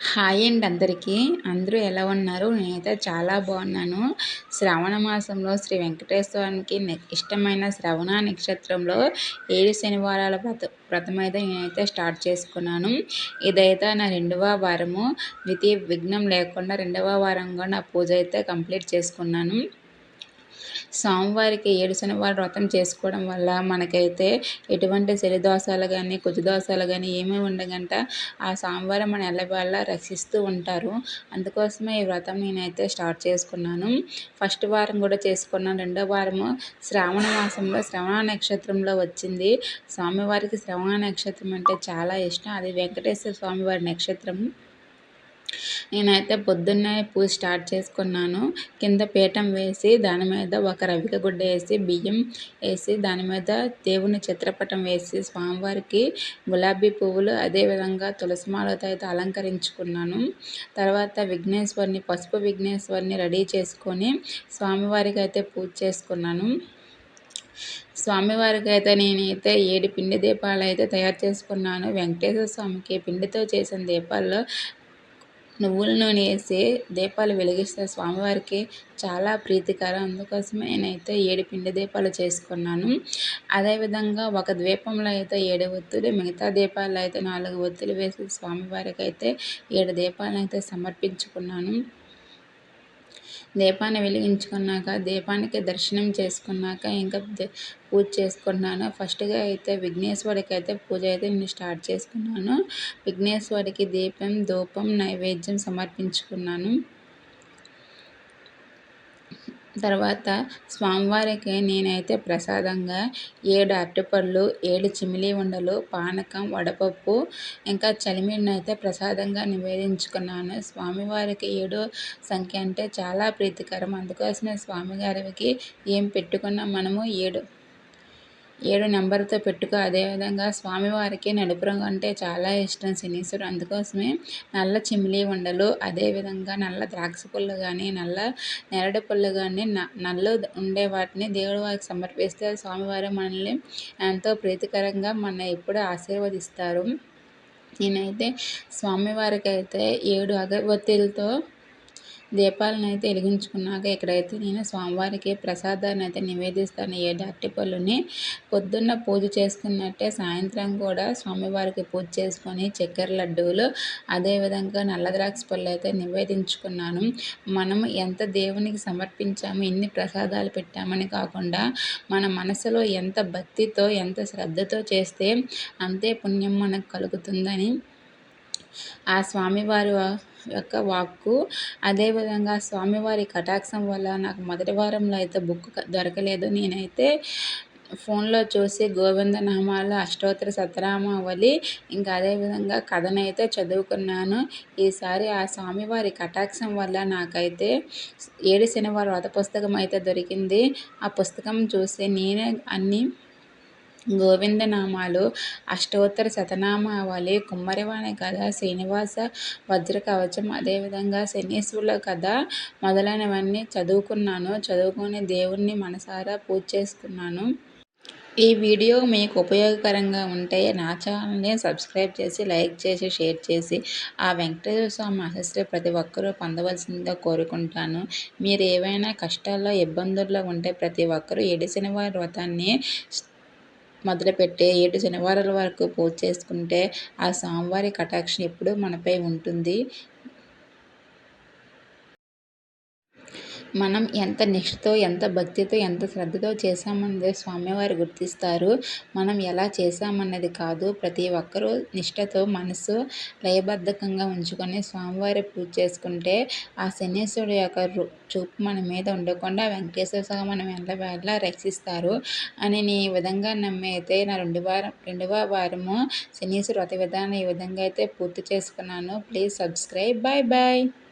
Hi అండి అందరికీ. అందరూ ఎలా ఉన్నారు? నేనైతే చాలా బాగున్నాను. శ్రవణ మాసంలో శ్రీ వెంకటేశ్వరానికి ఇష్టమైన శ్రవణ నక్షత్రంలో ఏడు శనివారాల వ్రత వ్రతం అయితే నేనైతే స్టార్ట్ చేసుకున్నాను. ఇదైతే నా రెండవ వారము. ద్వితీయ విఘ్నం లేకుండా రెండవ వారంగా నా పూజ అయితే కంప్లీట్ చేసుకున్నాను. స్వామివారికి ఏడు శనివారం వ్రతం చేసుకోవడం వల్ల మనకైతే ఎటువంటి శని దోషాలు కానీ కుజ దోషాలు కానీ ఏమీ ఉండగంట ఆ స్వామివారం మన ఎల్లవేళ రక్షిస్తూ ఉంటారు. అందుకోసమే ఈ వ్రతం నేనైతే స్టార్ట్ చేసుకున్నాను. ఫస్ట్ వారం కూడా చేసుకున్నాను. రెండో వారము శ్రావణ మాసంలో శ్రవణ నక్షత్రంలో వచ్చింది. స్వామివారికి శ్రవణ నక్షత్రం అంటే చాలా ఇష్టం. అది వెంకటేశ్వర స్వామివారి నక్షత్రం నేనైతే పొద్దున్నే పూజ స్టార్ట్ చేసుకున్నాను. కింద పీఠం వేసి దాని మీద ఒక రవిక గుడ్డ వేసి బియ్యం వేసి దాని మీద దేవుని చిత్రపటం వేసి స్వామివారికి గులాబీ పువ్వులు అదేవిధంగా తులసిమాలతో అయితే అలంకరించుకున్నాను. తర్వాత విఘ్నేశ్వరిని పసుపు విఘ్నేశ్వరిని రెడీ చేసుకొని స్వామివారికి అయితే పూజ చేసుకున్నాను. స్వామివారికి అయితే నేనైతే ఏడు పిండి దీపాలు అయితే తయారు చేసుకున్నాను. వెంకటేశ్వర స్వామికి పిండితో చేసిన దీపాల్లో నువ్వుల నూనె వేసి దీపాలు వెలిగిస్తే స్వామివారికి చాలా ప్రీతికరం. అందుకోసమే నేనైతే ఏడు పిండి దీపాలు చేసుకున్నాను. అదేవిధంగా ఒక ద్వీపంలో అయితే ఏడు ఒత్తులు మిగతా దీపాలు అయితే నాలుగు ఒత్తులు వేసి స్వామివారికి అయితే ఏడు దీపాలను అయితే సమర్పించుకున్నాను. దీపాన్ని వెలిగించుకున్నాక దీపానికి దర్శనం చేసుకున్నాక ఇంకా పూజ చేసుకున్నాను. ఫస్ట్గా అయితే విఘ్నేశ్వరికి అయితే పూజ అయితే నేను స్టార్ట్ చేసుకున్నాను. విఘ్నేశ్వరికి దీపం ధూపం నైవేద్యం సమర్పించుకున్నాను. తర్వాత స్వామివారికి నేనైతే ప్రసాదంగా ఏడు అరటిపళ్ళు ఏడు చిమిలి ఉండలు పానకం వడపప్పు ఇంకా చలిమిడిని అయితే ప్రసాదంగా నివేదించుకున్నాను. స్వామివారికి ఏడు సంఖ్య అంటే చాలా ప్రీతికరం. అందుకోసమే స్వామివారికి ఏం పెట్టుకున్నా మనము ఏడు ఏడు నెంబర్తో పెట్టుకో. అదేవిధంగా స్వామివారికి నలుపు రంగు అంటే చాలా ఇష్టం శనీశ్వరు. అందుకోసమే నల్ల చిమిలి ఉండలు అదేవిధంగా నల్ల ద్రాక్ష పళ్ళు కానీ నల్ల నెరడు పళ్ళు కానీ నల్ల ఉండే వాటిని దేవుడి వారికి సమర్పిస్తే స్వామివారి మనల్ని ఎంతో ప్రీతికరంగా మన ఎప్పుడు ఆశీర్వదిస్తారు. నేనైతే స్వామివారికి అయితే ఏడు అగరబత్తీలతో దీపాలను అయితే వెలిగించుకున్నాక ఇక్కడైతే నేను స్వామివారికి ప్రసాదాన్ని అయితే నివేదిస్తాను ఏడు అరటిపళ్ళుని పొద్దున్న పూజ చేసుకున్నట్టే సాయంత్రం కూడా స్వామివారికి పూజ చేసుకొని చక్కెర లడ్డూలు అదేవిధంగా నల్ల ద్రాక్ష పళ్ళు అయితే నివేదించుకున్నాను. మనం ఎంత దేవునికి సమర్పించాము ఎన్ని ప్రసాదాలు పెట్టామని కాకుండా మన మనసులో ఎంత భక్తితో ఎంత శ్రద్ధతో చేస్తే అంతే పుణ్యం మనకు కలుగుతుందని ఆ స్వామివారి యొక్క వాక్కు. అదేవిధంగా స్వామివారి కటాక్షం వల్ల నాకు మొదటి వారంలో అయితే బుక్ దొరకలేదు. నేనైతే ఫోన్లో చూసి గోవింద నామాలు అష్టోత్తర సతనామావళి ఇంకా అదేవిధంగా కథనైతే చదువుకున్నాను. ఈసారి ఆ స్వామివారి కటాక్షం వల్ల నాకైతే ఏడు శనివారం వ్రత పుస్తకం అయితే దొరికింది. ఆ పుస్తకం చూసి నేనే అన్నీ గోవిందనామాలు అష్టోత్తర శతనామావళి కుమ్మరివాణి కథ శ్రీనివాస వజ్ర కవచం అదేవిధంగా శనీశ్వరుల కథ మొదలైనవన్నీ చదువుకున్నాను. చదువుకొని దేవుణ్ణి మనసారా పూజ చేసుకున్నాను. ఈ వీడియో మీకు ఉపయోగకరంగా ఉంటే నా ఛానల్ని సబ్స్క్రైబ్ చేసి లైక్ చేసి షేర్ చేసి ఆ వెంకటేశ్వర స్వామి ఆశస్సులు ప్రతి ఒక్కరూ పొందవలసిందిగా కోరుకుంటాను. మీరు ఏవైనా కష్టాల్లో ఇబ్బందుల్లో ఉంటే ప్రతి ఒక్కరూ ఏడు వారి వ్రతాన్ని మొదలుపెట్టే ఏడు శనివారాల వరకు పూజ చేసుకుంటే ఆ స్వామివారి కటాక్షం ఎప్పుడూ మనపై ఉంటుంది. మనం ఎంత నిష్ఠతో ఎంత భక్తితో ఎంత శ్రద్ధతో చేశామన్నది స్వామివారు గుర్తిస్తారు. మనం ఎలా చేశామన్నది కాదు. ప్రతి ఒక్కరూ నిష్ఠతో మనసు లయబద్ధకంగా ఉంచుకొని స్వామివారి పూజ చేసుకుంటే ఆ శనీశ్వరుడు యొక్క చూపు మన మీద ఉండకుండా వెంకటేశ్వర స్వామి మనం ఎల్లవేళ రక్షిస్తారు అని నేను ఈ విధంగా నమ్మి అయితే నా రెండు వారం రెండవ వారము శనీశ్వరు వ్రత విధానం ఈ విధంగా అయితే పూర్తి చేసుకున్నాను. Please subscribe. Bye bye.